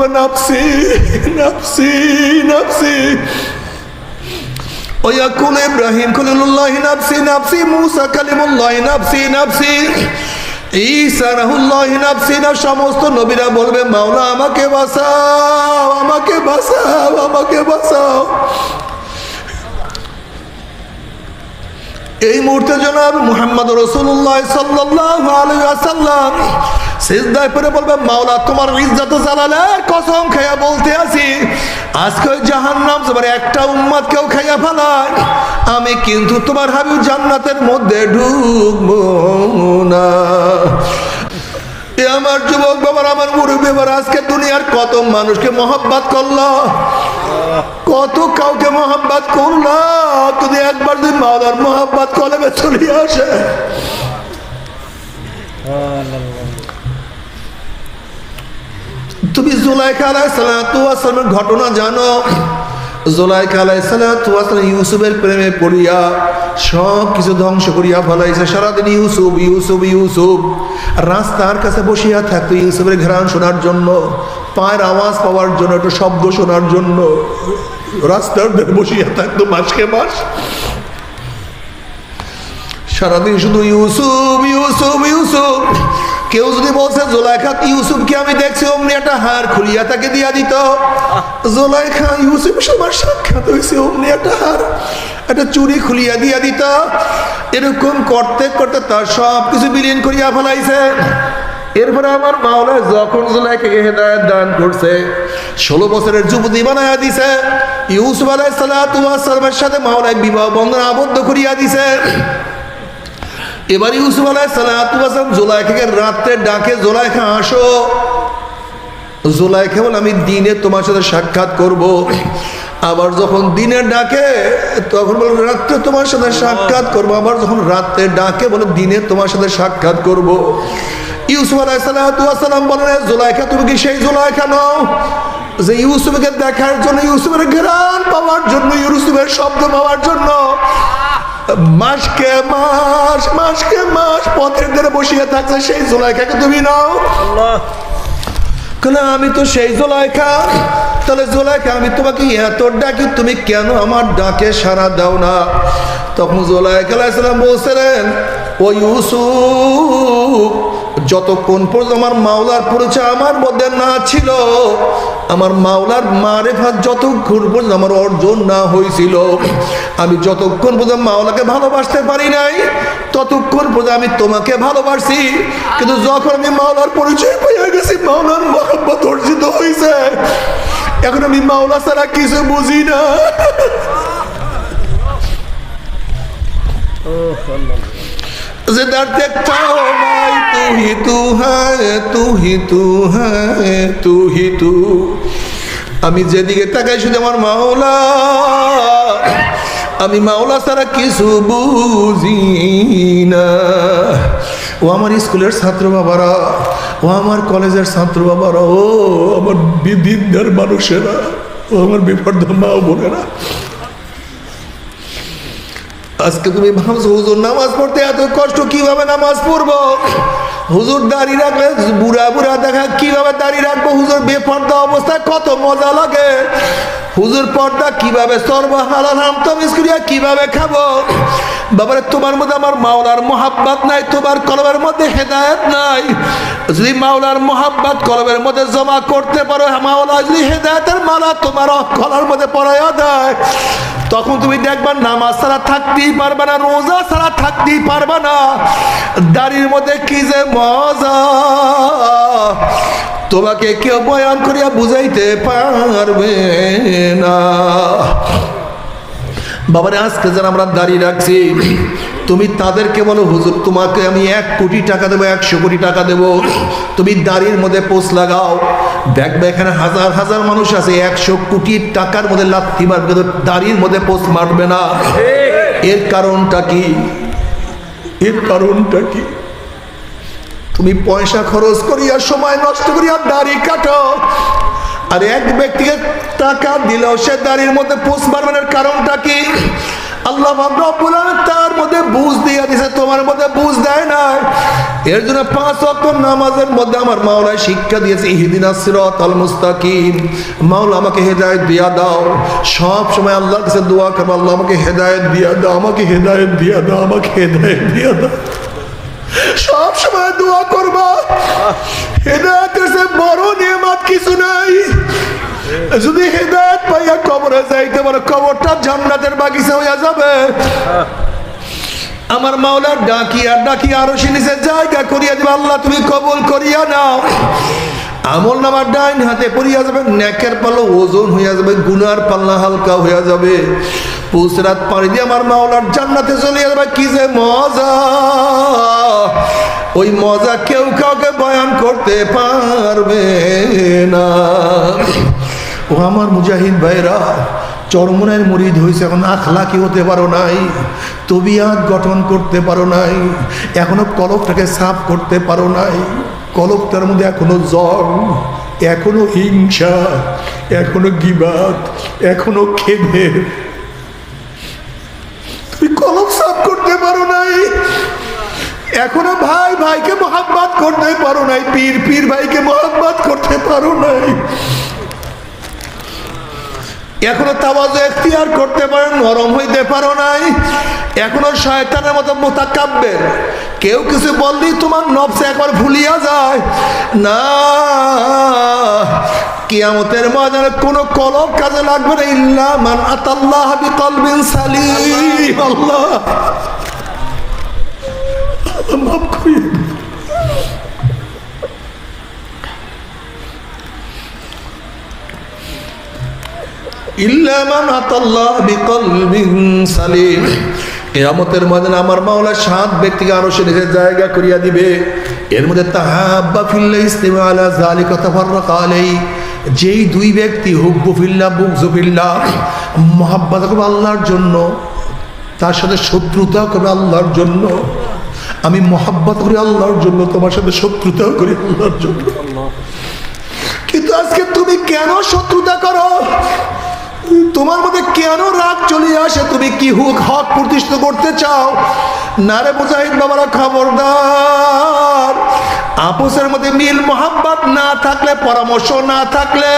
বলবে নাপসি নাপসি নাপসি ওয়াকুল ইব্রাহিম, খলিলুল্লাহ নাফসি নাফসি, মুসা, কালিমুল্লাহ নাফসি নাফসি। ঈসা, রাহুল্লাহ নাফসি, না সমস্ত নবীরা বলবে, মাওলা, আমাকে বাঁচাও আমাকে বাঁচাও আমাকে বাঁচাও। এই মুহূর্তে জনাব মুহাম্মদ রসুল্লাহ সাল্লাহ আসাল্লাম সিজদায় পরে বলবে, মাওলা, তোমার ইজ্জত জালালের কসম খাইয়া বলতে আছি। আজকে ওই জাহান্নাম তোমার একটা উম্মাদ কেউ খাইয়া ফেলায়। আমি কিন্তু তোমার হাবিব জান্নাতের মধ্যে ঢুকবো না। এ আমার যুবক বাবার, আমার মুরব্বী বাবার, আজকে দুনিয়ার কত মানুষকে মহব্বত করল। কত কাউকে মহাব্বাত করলা যদি একবার যদি মাওলার মহাব্বাত কলমে চলে আসে। তুমি জুলাইকা সালাম ঘটনা জানো জোলাইকা আলাইসালাম ইউসুফের প্রেমে পড়িয়া সব কিছু ধ্বংস করিয়া ফলাইছে। সারাদিন ইউসুফ ইউসুফ ইউসুফ। রাস্তার কাছে বসিয়া থাকতো ইউসুফের ঘ্রাণ শোনার জন্য, পায়ের আওয়াজ পাওয়ার জন্য, একটু শব্দ শোনার জন্য। রাস্তার ধারে বসিয়া থাকতো মাসকে মাস। সারাদিন শুধু ইউসুফ ইউসুফ ইউসুফ। কেউ যদি বলছে জোলাইখা ইউসুফকে আমি দেখছি, অমনি একটা হার খুলিয়া তাকে দিয়া দিত। জোলাইখা ইউসুফ সবার সাক্ষাৎ হয়েছে, অমনি একটা হার, একটা চুরি খুলিয়া দিয়া দিত। এরকম করতে করতে তার সব কিছু বিলীন করিয়া ফেলাইছে। এরপরে আমার মাওলা যখন জুলাইকে হেদায়ত দান করছে, ষোলো বছরের যুবতী বানায়া দিছে। ইউসুফ আলাই সালামের সাথে মাওলায় বিবাহ বন্ধন আবদ্ধ করিয়া দিছে। এবার ইউসুফ আলাই সালাম জোলাইখাকে রাত্রে ডাকে, জোলাইখা, আসো জোলাইখা বলে, আমি দিনে তোমার সাথে সাক্ষাৎ করব। আবার যখন দিনে ডাকে, তখন বলে, রাত্রে তোমার সাথে সাক্ষাৎ করব। আবার যখন রাত্রে ডাকে, বলে, দিনে তোমার সাথে সাক্ষাৎ করব। ইউসুফ আলাইসালাম বলেন জোলাইখা, তুমি কি সেই জোলাইখা নও যে ইউসুফকে দেখার জন্য, ইউসুফের ঘ্রাণ পাওয়ার জন্য, ইউসুফের শব্দ পাওয়ার জন্য মাসকে মাস মাসকে মাস পথের ধারে বসিয়ে থাকছে সেই জোলাইখাকে তুমি নাও। কেন আমি তো সেই জোলাইখা? তাহলে জোলাইখা আমি তোমাকে এত ডাকি তুমি কেন আমার ডাকে সারা দাও না? তখন জোলাইখা আলাইসালাম বলছিলেন ও ইউসুফ যতক্ষণ পর্যন্ত আমার মাওলার পরিচয় আমার মধ্যে না ছিল, আমার মাওলার মারেফাত যতক্ষণ পর্যন্ত আমার অর্জন না হয়েছিল, আমি যতক্ষণ পর্যন্ত মাওলাকে ভালোবাসতে পারি নাই, ততক্ষণ পর্যন্ত আমি তোমাকে ভালোবাসি। কিন্তু যখন আমি মাওলার পরিচয় পেয়ে গেছি, মাওলার মহব্বত অর্জিত হয়েছে। এখন আমি মাওলা ছাড়া কিছু বুঝি না। যে তার দেখতা ও মাই তুহি তু হ্যাঁ তুহি তু হ্যাঁ তুহি তু আমি যেদিকে তাকাই শুধু আমার মাওলা, আমি মাওলা ছাড়া কিছু বুঝি না। ও আমার স্কুলের ছাত্র বাবারা, ও আমার কলেজের ছাত্র বাবারা, ও আমার বিদ্যার মানুষেরা, ও আমার বিপর্দ মা বোনেরা। আজকে তুমি ভাবছ, হুজুর, নামাজ পড়তে এত কষ্ট, কীভাবে নামাজ পড়ব? হুজুর, দাড়ি রাখলে বুড়া বুড়া দেখা, কীভাবে দাড়ি রাখব? হুজুর বেপর্দা অবস্থা, কত মজা লাগে। হুজুর পর্দা কীভাবে সর্ব হালাল হাম তমিজ করিয়া কীভাবে খাব? বাবারে, তোমার মধ্যে আমার মাওলার মোহাব্বত নাই, তোমার কলবের মধ্যে হেদায়ত নাই। যদি মাওলার মোহাব্বত কলবের মধ্যে জমা করতে পারো, মাওলা যদি হেদায়তের মালা তোমার কলার মধ্যে পড়াইয়া দেয়, তখন তুমি দেখবা নামাজ ছাড়া থাকতেই পারবে না, রোজা ছাড়া থাকতেই পারবে না। দাড়ির মধ্যে কি যে মজা। তোমাকে কেউ বয়ান করিয়া বুঝাইতে পারবে না। বাবারে, আজকে যারা আমরা দাঁড়িয়ে রাখছি, তুমি তাদেরকে বলো, হুজুর, তোমাকে আমি এক কোটি টাকা দেবো, একশো কোটি টাকা দেবো। তুমি দাঁড়ির মধ্যে পোষ লাগাও। দেখবে এখানে হাজার হাজার মানুষ আছে, একশো কোটি টাকার মধ্যে লাথি মারবে দাড়ির মধ্যে পোষ মারবে না। এর কারণটা কি? এর কারণটা কি? তুমি পয়সা খরচ করিয়া, সময় নষ্ট করিয়া দাড়ি কাটো। আর এক ব্যক্তিকে টাকা দিলেও সে দাড়ির মধ্যে পোষ মারবেনের কারণটা কি? আল্লাহ তার মধ্যে বুঝ দিয়ে দিছে, তোমার মধ্যে বুঝ দেয় নাই। এর জন্য পাঁচ ওয়াক্ত নামাজের মধ্যে আমার মাওলায় শিক্ষা দিয়েছে ইহদিনাস সিরাতাল মুস্তাকিম। মাওলা, আমাকে হেদায়েত দিয়া দাও। সব সময় আল্লাহর কাছে দোয়া করব, আল্লাহ, আমাকে হেদায়েত দিয়া দাও, আমাকে হেদায়েত দিয়া দাও, আমাকে হেদায়েত দিয়া দাও। সব দোয়া করবা। হেদায়েতের সে বড় নিয়ামত কিছু নাই। যদি হেদায়েত পাইয়া কবরে যাইতে পারো, কবরটা জান্নাতের বাগিচা হইয়া যাবে। আমার মাওলার ডাকি আর ডাকি আরও সিনিসের জায়গা করিয়া দিবে। আল্লাহ, তুমি কবুল করিয়া নাও। আমল নামার ডাইন হাতে পড়িয়া যাবে, নেকের পাল্লা ওজন হইয়া যাবে, গুনার পাল্লা হালকা হইয়া যাবে। পুসরাত পাড়ি দিয়ে আমার মাওলার জান্নাতে চলে যাবে। কি যে মজা! ওই মজা কেউ কাউকে বয়ান করতে পারবে না। ও আমার মুজাহিদ ভাইরা চরমনের মরিদ হয়েছে এখন আখলাকি হতে পারো নাই, তবিয়াত গঠন করতে পারো নাই, এখনও কলকটাকে সাফ করতে পারো নাই কলকটার মধ্যে এখনও জং এখনও হিংসা, এখনও গিবাত এখনও খেদে। তুমি কলক সাফ করতে পারো নাই এখনও ভাই ভাইকে মোহাম্মত করতে পারো নাই, পীর পীর ভাইকে মোহাম্মত করতে পারো নাই। এখনও তাওয়াজ এখতিয়ার করতে পারো নরম হইতে পারো নাই। এখনও শয়তানের মতো মোতাকাব্যের কেউ কিছু বললেই তোমার নবসে একবার ভুলিয়া যায়। না, কিয়ামতের ময়দানে কোনো কলব কাজে লাগবে না, ইল্লা মান আতাল্লাহ বিকলবিন সালিম। আল্লাহ। ময়দানে আমার মাওলা সাত ব্যক্তিকে আরও সে নিজের জায়গা করিয়া দিবে। এর মধ্যে তাহাব্বা ফিল্লা আলা যালিকা তাফাররাকা আলাই যেই দুই ব্যক্তি হুব্বু ফিল্লা বুগজু ফিল্লা, মহাব্বত করবে আল্লাহর জন্য, তার সাথে শত্রুতা করবে আল্লাহর জন্য। আমি মহাব্বত করি আল্লাহর জন্য তোমার সাথে শত্রুতাও করি আল্লাহর জন্য। কিন্তু আজকে তুমি কেন শত্রুতা করো? তোমার মধ্যে কেন রাগ চলে আসে? তুমি কি হুক হক প্রতিষ্ঠিত করতে চাও? না রে মুজাহিদ বাবারা, খবরদার। আপোষের মধ্যে মিল মোহাম্মত না থাকলে, পরামর্শ না থাকলে,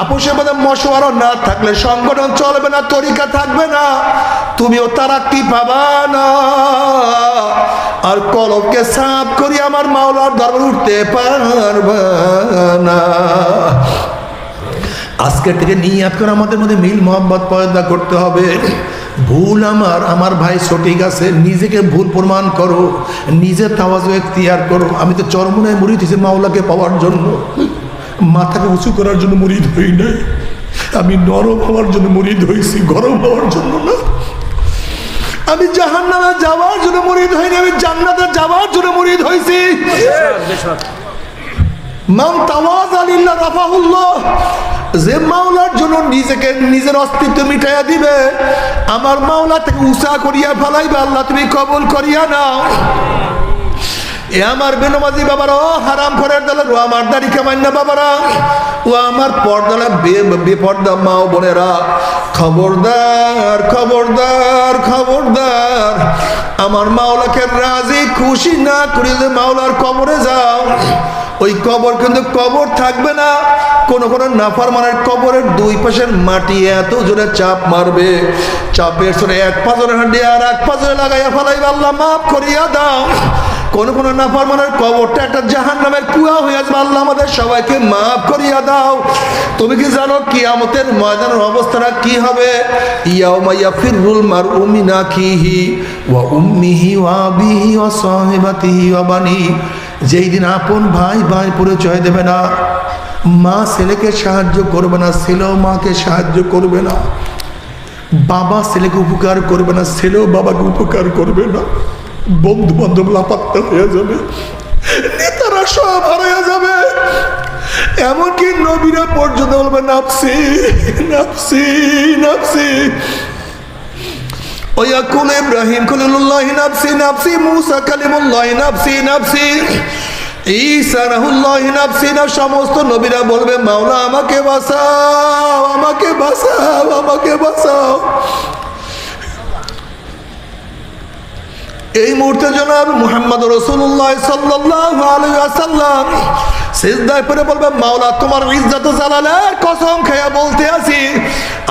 আপোষের মধ্যে মশওয়ারও না থাকলে, সংগঠন চলবে না, তরিকা থাকবে না। তুমিও তারা কি পাবা না? আর কলবকে সাফ করি, আমার মাওলার দরবার উঠতে পারবা না। আজকের থেকে নিয়াত করে আমাদের মধ্যে মিল মোহাম্মত পয়দা করতে হবে। ভুল আমার আমার ভাই সঠিক আছে নিজেকে ভুল প্রমাণ করো নিজের তাওয়াজও এখতিয়ার করো। আমি তো চরমনায় মুড়ি দিয়েছি মাওলাকে পাওয়ার জন্য। মাথাকে উঁচু করার জন্য মুড়িদ হই নাই। আমি নরম হওয়ার জন্য মুড়িদ হয়েছি গরম হওয়ার জন্য না। আমি জাহান্নামে যাওয়ার জন্য মুড়িদ হইনি আমি জান্নাতে যাওয়ার জন্য মুড়িদ হয়েছি মান তাওয়াজ আলিল্লাহ রাফাহুল্লাহ। যে মাওলার জন্য নিজেকে নিজের অস্তিত্ব মিটাইয়া দিবে, আমার মাওলা থেকে উষা করিয়া ফেলাইবে, আল্লাহ তুমি কবুল করিয়া নাও। এ আমার বেনমাজি বাবারা, ও হারাম ঘরের দলে, ও আমার দাড়ি কামাই না বাবারা, ও আমার পর্দালা বেপর্দা মা বোনেরা, খবরদার খবরদার খবরদার, আমার মাওলাকে রাজি খুশি না করে যে মাওলার কবরে যাও। ওই কবর কিন্তু কবর থাকবে না। কোন কোন নাফার মানের কবরের দুই পাশের মাটি এত জোরে চাপ মারবে। চাপের সরে এক পাজরে হাঁটি আর এক পাজরে লাগাইয়া ফেলাইবে। আল্লাহ মাফ করিয়া দাও। কোন কোন নাফার নাফরমানের কবরটা একটা জাহান নামের কুয়া হয়ে আসবে। আল্লাহ আমাদের সবাইকে মাফ করিয়া দাও। তুমি কি জানো কিয়ামতের ময়দানের অবস্থাটা কি হবে? ইয়াউমা ইয়াফিরুল মারউ মিন আখিহি ওয়া উম্মিহি ওয়া আবিহি ওয়া সাহিবাতিহি ওয়া বানি যেই দিন আপন ভাই ভাই পরিচয় দেবে না, মা ছেলেকে সাহায্য করবে না, ছেলেও মাকে সাহায্য করবে না, বাবা ছেলেকে উপকার করবে না, ছেলেও বাবাকে উপকার করবে না বন্ধু বান্ধব লাপাত্তা হয়ে যাবে, নেতারা সব হারিয়ে যাবে, এমনকি নবীরা পর্যন্ত বলবে নাপসি নাপসি নাপসি ওয়াকুল ইব্রাহিম খলিলুল্লাহ নাফসি নাফসি, মুসা কালিমুল্লাহ নাফসি নাফসি। ঈসা রাহুল্লাহ নাফসি, না সমস্ত নবীরা বলবে, মাওলা আমাকে বাঁচাও আমাকে বাঁচাও আমাকে বাঁচাও। এই মুহূর্তে জনাব মুহাম্মদ রসুল্লাহ সাল্লাহ আলাইহি ওয়াসাল্লাম পরে বলবে, মাওলা, তোমার ইজ্জত জালালের কসম খাইয়া বলতে আছি।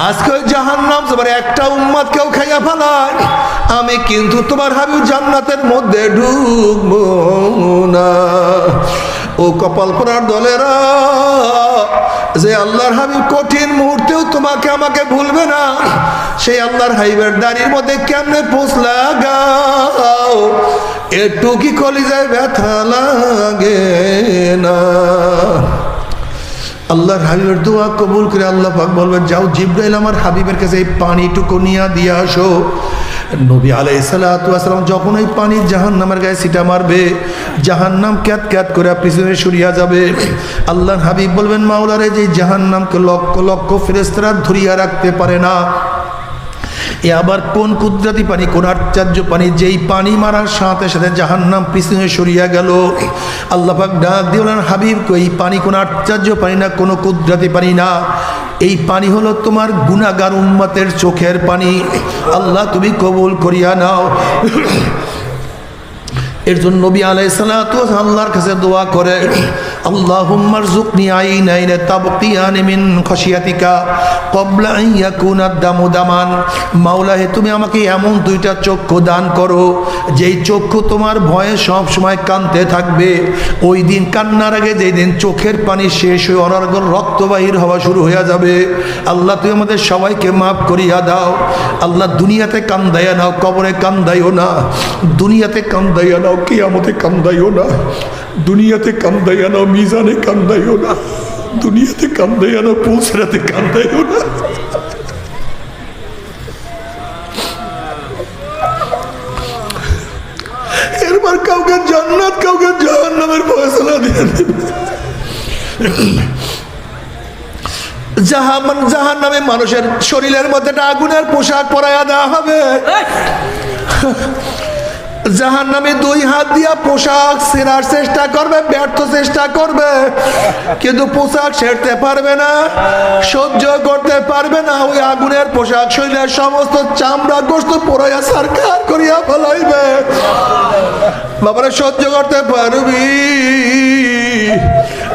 আজকে ওই জাহান্নাম তোমার একটা উম্মাদ কেউ খাইয়া ফেলায়। আমি কিন্তু তোমার হাবিব জান্নাতের মধ্যে ঢুকবো না। ও কপাল পড়ার দলেরা, যে আল্লাহর হাবিব কঠিন মুহূর্তেও তোমাকে আমাকে ভুলবে না, সেই আল্লাহর হাবিবের দাড়ির মধ্যে কেমনে পৌঁছলা লাগাও? একটু কি কলিজায় ব্যথা লাগে না। আল্লাহর হাবিবের দোয়া কবুল করে আল্লাহ পাক বলবেন, যাও জিব্রাইল আমার হাবিবের কাছে এই পানিটুকু নিয়ে দিয়ে আসো। নবী আলাই সালাম যখন ওই পানি জাহান নামের গায়ে সিটা মারবে জাহান নাম ক্যাত ক্যাত করে পিছনে সরিয়া যাবে। আল্লাহর হাবিব বলবেন, মাওলারে, যে জাহান নামকে লক্ষ লক্ষ ফেরেস্তরা ধরিয়া রাখতে পারে না এ আবার কোন কুদরতি পানি, কোন আশ্চর্য পানি? যেই পানি মারার সাথে সাথে জাহান্নাম পিছনে সরিয়া গেল। আল্লাহ পাক ডাক দিলেন হাবিব, এই পানি কোন আশ্চর্য পানি না, কোনো কুদরতি পানি না। এই পানি হলো তোমার গুণাগার উম্মতের চোখের পানি। আল্লাহ তুমি কবুল করিয়া নাও। এর জন্য নবী আলাই সালাতু আল্লাহর কাছে দোয়া করে। জুকনি আইন আইনে তাবকিয়ানি মিন খশিয়াতিকা কবলা আন ইয়াকুনা দামু দামান। মাওলা হে তুমি আমাকে এমন দুইটা চক্ষু দান করো, যেই চক্ষু তোমার ভয়ে সব সময় কানতে থাকবে। ওই দিন কান্নার আগে যেই দিন চোখের পানি শেষ হয়ে অনর্গল রক্ত বাহির হওয়া শুরু হয়ে যাবে। আল্লাহ, তুমি আমাদের সবাইকে মাফ করিয়া দাও। আল্লাহ, দুনিয়াতে কান্দাইয়া নাও, কবরে কান্দাইও না। দুনিয়াতে কান্দাইয়া নাও, কিয়ামতে কান্দাইও না। দুনিয়াতে কান্দাইয়া নাও মিজানে কান্দাইও না, দুনিয়াতে কান্দাইয়া নাও পৌঁছাতে কান্দাইও না। এরপর কাউকে কাউকে জাহান্নামের মানুষের শরীরের মধ্যে আগুনের পোশাক পরাইয়া দেওয়া হবে। জাহান নামে দুই হাত দিয়া পোশাক সেরার চেষ্টা করবে, ব্যর্থ চেষ্টা করবে। কিন্তু পোশাক সেরতে পারবে না, সহ্য করতে পারবে না, ওই আগুনের পোশাক শরীরের সমস্ত চামড়া গোস্ত পরাইয়া সরকার করিয়া ফেলাইবে। বাবারা, সহ্য করতে পারবি?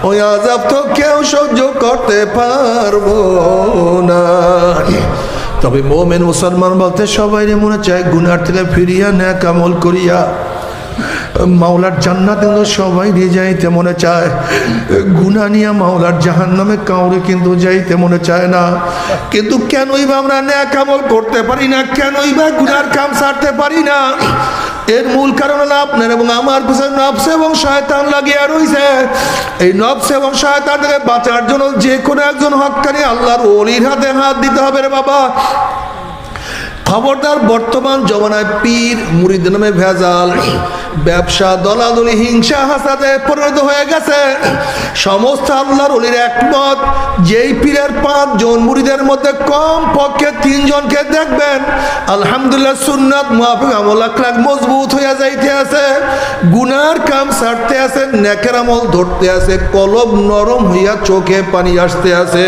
ওই আজাব তো কেউ সহ্য করতে পারব না। তবে মোমেন মুসলমান বলতে সবাই মনে চায় গুনার থেকে ফিরিয়া, ন্যাক আমল করিয়া। মাওলার জান্নাত কিন্তু সবাই নিয়ে যাইতে মনে চায়। গুনা নিয়ে মাওলার জাহান নামে কাউরে কিন্তু যাইতে মনে চায় না। কিন্তু কেনই বা আমরা ন্যাক আমল করতে পারি না, কেনই বা গুনার কাম সারতে পারি না। এর মূল কারণ হলো আপনার এবং আমার পিছনে নবস এবং শয়তান লাগিয়ে রয়েছে এই নবস এবং শয়তান থেকে বাঁচার জন্য যে কোনো একজন হকানি আল্লাহর অলির হাতে হাত দিতে হবে রে বাবা। খবরদার বর্তমান জমানায় পীর মুরিদ নামে ভেজাল। ব্যবসা দলাদলি, হিংসা হাসাতে পরিণত হয়ে গেছে। সমস্ত আল্লাহর অলির একমত, যেই পীরের পাঁচ জন মুরিদের মধ্যে কম পক্ষে তিনজনকে দেখবেন। আলহামদুলিল্লাহ সুন্নাত মুহাফিক আমল আখলাক মজবুত হইয়া যাইতে আছে। গুনার কাম ছাড়তে আছে, নেকের আমল ধরতে আছে কলব নরম হইয়া চোখে পানি আসতে আছে।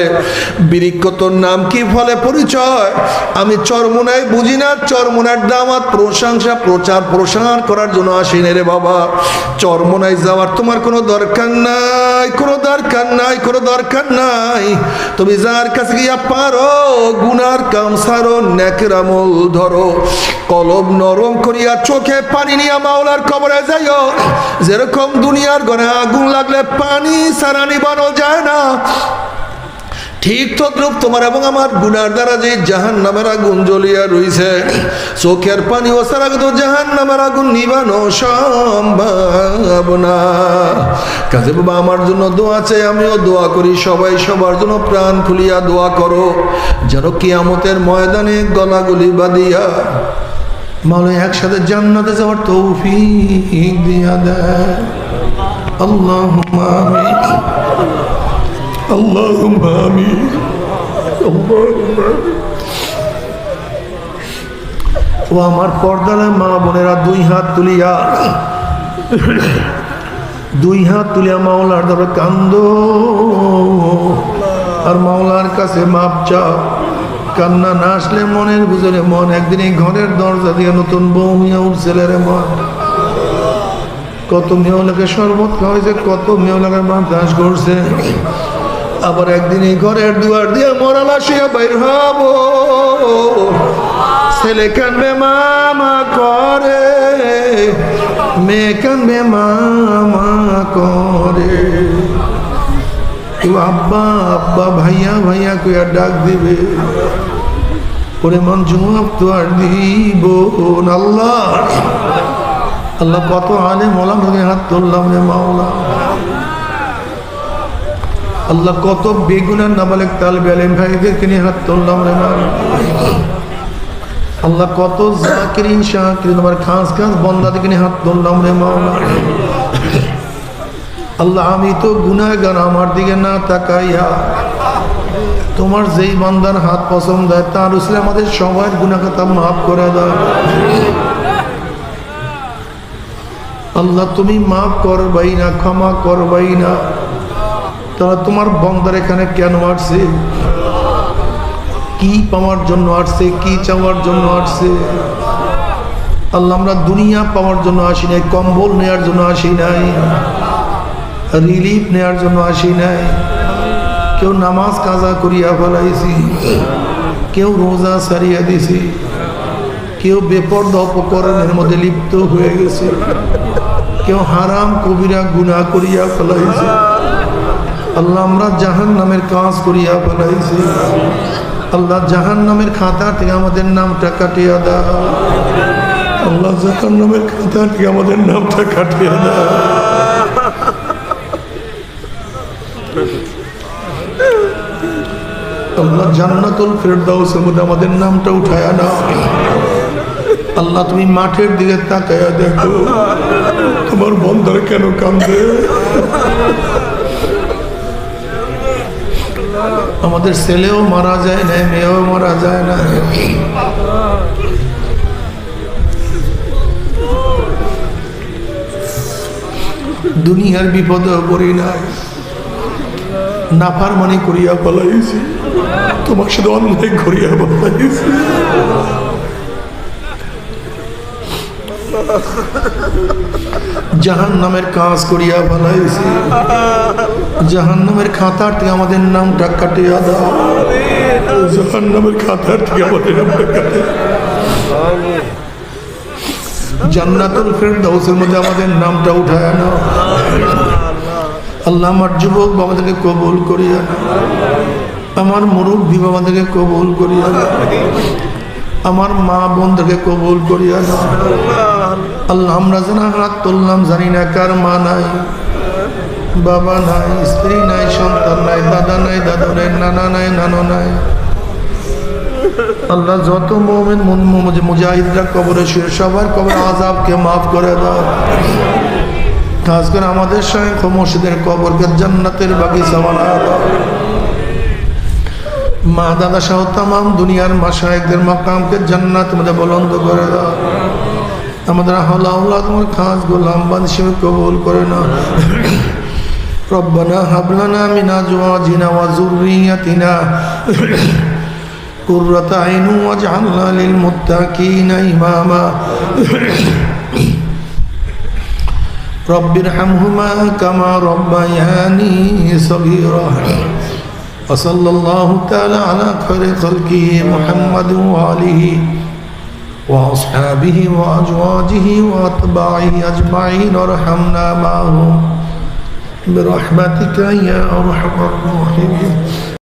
বৃক্ষ তোর নাম কি ফলে পরিচয়? আমি চরমোনায় বুঝি না চরমোনার দামাত প্রশংসা, প্রচার, প্রসার করার জন্য আসি রে বাবা। চরমোনায় যাওয়ার তোমার কোনো দরকার নাই, কোনো দরকার নাই, কোনো দরকার নাই। তুমি যার কাছে গিয়া পারো, গুনার কাম সারো নেকের আমল ধরো। কলব নরম করিয়া চোখে পানি নিয়ে মাওলার কবরে যাইও। যেরকম দুনিয়ার গনে আগুন লাগলে পানি সারা নিবানো যায় না। ঠিক তদ্রুপ তোমার এবং আমার গুনার দ্বারা যে জাহান নামের আগুন জ্বলিয়া রইছে, চোখের পানি ওসার আগে তো জাহান নামের আগুন নিবানো সম্ভব না। কাজে বাবা, আমার জন্য দোয়া চাই, আমিও দোয়া করি, সবাই সবার জন্য প্রাণ খুলিয়া দোয়া করো, যেন কিয়ামতের ময়দানে গলাগুলি বাঁধিয়া মালে একসাথে জান্নাতে যাওয়ার তৌফিক দিয়া দেয়। আল্লাহ اللهم آمين اللهم ও আমার পর্দালে মা বোনেরা দুই হাত তুলিয়া দুই হাত তুলিয়া মাওলার ধরে কান্দ আর মাওলার কাছে মাপ চাও কান্না না আসলে মনের ভিতরে মন একদিন এই ঘরের দরজা দিয়ে নতুন বউ নিয়ে উঠছে রে মন কত মেয়েলাকে শরবত খাওয়াইছে কত মেয়েলাকে বাতাস করছে আবার একদিন এই ঘরের দুয়ার দিয়ে মরাল আসিয়া বাইর হব। ছেলে কানবে, মামা করে, মেয়ে কানবে, মামা করে। কেউ আব্বা আব্বা, ভাইয়া ভাইয়া কইয়া ডাক দিবে। ওরে মন জবাব তো আর দিব আল্লাহ। আল্লাহ কত আনে মোলা ভাগে হাত তুললাম রে মাওলা। আল্লাহ কত বেগুনার নাবালেক তাল বেলেন ভাইদেরকে নিয়ে হাত তুললাম রে আল্লাহ কত জাকিরিন, শাকিরিন, আমার খাস খাস বন্দাদেরকে নিয়ে হাত তুললাম রে মাওলা। আল্লাহ, আমি তো গুনাহগার, আমার দিকে না তাকাইয়া তোমার যেই বান্দার হাত পছন্দ হয়, তার উসলে আমাদের সবার গুনাখাতা মাফ করে দাও। আল্লাহ, তুমি মাফ করবাই না, ক্ষমা করবাই না। তারা তোমার বন্দার এখানে কেন আসছে? কি পাওয়ার জন্য আসছে? কি চাওয়ার জন্য আসছে? আল্লাহ, আমরা দুনিয়া পাওয়ার জন্য আসি নাই, কম্বল নেওয়ার জন্য আসি নাই রিলিফ নেওয়ার জন্য আসি নাই। কেউ নামাজ কাজা করিয়া ফেলাইছি, কেউ রোজা সারিয়া দিছি, কেউ বেপর্দ অপকরণের মধ্যে লিপ্ত হয়ে গেছে, কেউ হারাম কবিরা গুণা করিয়া ফেলাইছে। আল্লাহ আমরা জাহান নামের কাজ করিয়া ফেলাইছি। আল্লাহ জাহান নামের খাতা থেকে আমাদের নামটা কাটিয়া দাও। আল্লাহ জাহান নামের খাতা থেকে আমাদের নামটা কাটিয়া দাও। আল্লাহ জান্নাতুল ফেরদাউসের মধ্যে আমাদের নামটা উঠায় না আল্লাহ তুমি মাঠের দিকে তাকায়া দেখো। তোমার বন্ধর কেন কান্দে? আমাদের ছেলেও মারা যায় না মেয়েও মারা যায় না দুনিয়ার বিপদেও পড়ি না নাফার মানে করিয়া পালাইছি তোমার সাথে অন্যায় করিয়া পালাইছি জাহান নামের কাজ করিয়া পালাইছি জাহান নামের খাতার থেকে আমাদের নামটা কাটিয়া দাও। জাহান নামের খাতার থেকে আমাদের নামটা কাটিয়া জান্নাতুল ফেরদাউসের মধ্যে আমাদের নামটা উঠায় না আল্লাহ আমার যুবক বাবাদেরকে কবুল করিয়া আমার মুরব্বী বাবাদেরকে কবুল করিয়া আমার মা বোনদেরকে কবুল করিয়া না আল্লাহ, আমরা যেন হাত তুললাম, জানি না কার মা নাই, বাবা নাই, স্ত্রী নাই, সন্তান নাই, দাদা নাই, দাদু নাই, নানা নাই, নানো নাই। আল্লাহ, যত মোমেন মুজাহিদরা কবরে শুয়ে, সবার কবর আজাবকে মাফ করে দাও। খাস করে আমাদের সঙ্গে মসজিদের কবরকে জান্নাতের বাগিচা বানায় দাও। মা, দাদা সহ তাম দুনিয়ার মাসায়কদের মকামকে জান্নাত মধ্যে বলন্দ করে দাও। আমাদের হাওলা তোমার খাস গোলাম বাদ হিসেবে কবুল করে না ربنا هب لنا من ازواجنا وذريتنا قرة عين واجعلنا للمتقين إماما رب ارحمهما كما ربياني صغيرا وصلى الله تعالى على خير خلقه محمد وآله وأصحابه وأزواجه وأتباعه أجمعين وارحمنا معهم برحمتك يا أرحم الراحمين.